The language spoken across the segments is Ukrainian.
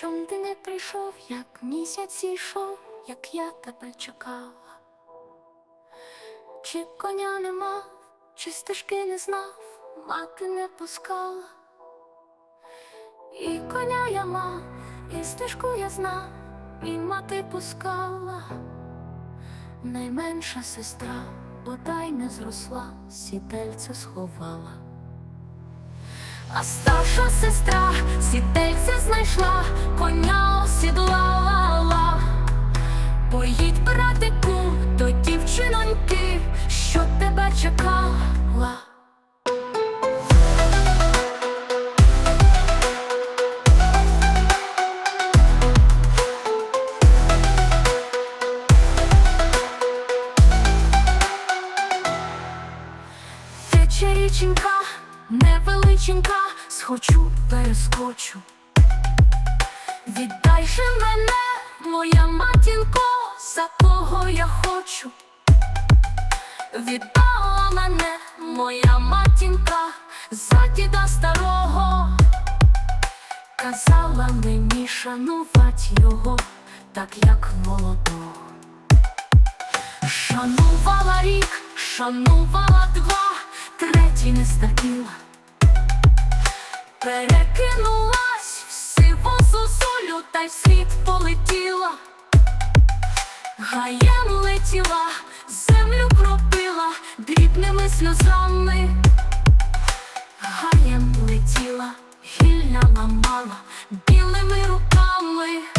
Чом ти не прийшов, як місяць йшов, як я тебе чекала? Чи коня не мав, чи стежки не знав, мати не пускала. І коня я мав, і стежку я знав, і мати пускала. Найменша сестра, бодай не зросла, сідельце сховала. А старша сестра сідельце знайшла, коня осідлала. Поїдь, братику, до дівчиноньки, що тебе чекала. Тече невеличенька, схочу, перескочу. Віддай же мене, моя матінко, за кого я хочу. Віддала мене, моя матінка, за діда старого. Казала мені шанувати його, так як молодого. Шанувала рік, шанувала два, третій не стакіла. Перекинулась в сиву зозулю та й світ полетіла. Гаєм летіла, землю кропила дрібними сльозами. Гаєм летіла, гілля ламала білими руками.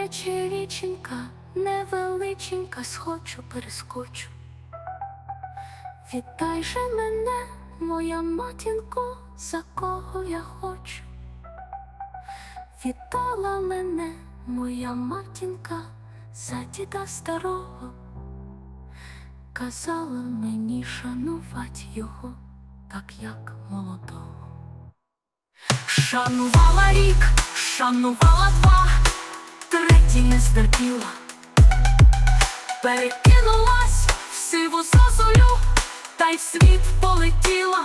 Тече річенька, невеличенька, схочу, перескочу. Віддай же мене, моя матінко, за кого я хочу. Віддала мене, моя матінка, за діда старого. Казала мені шанувати його, так як молодого. Шанувала рік, шанувала два, стерпіла. Перекинулась в сиву зозулю, та й в світ полетіла.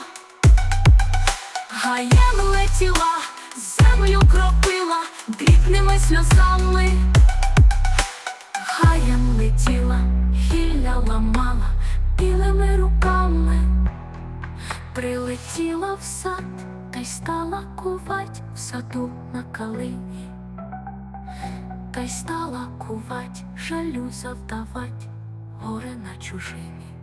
Гаєм летіла, землю кропила дрібними сльозами. Гаєм летіла, гілля ламала білими руками. Прилетіла в сад та й стала кувать в саду на калині. Та й стала кувать, жалю завдавать, горе на чужині.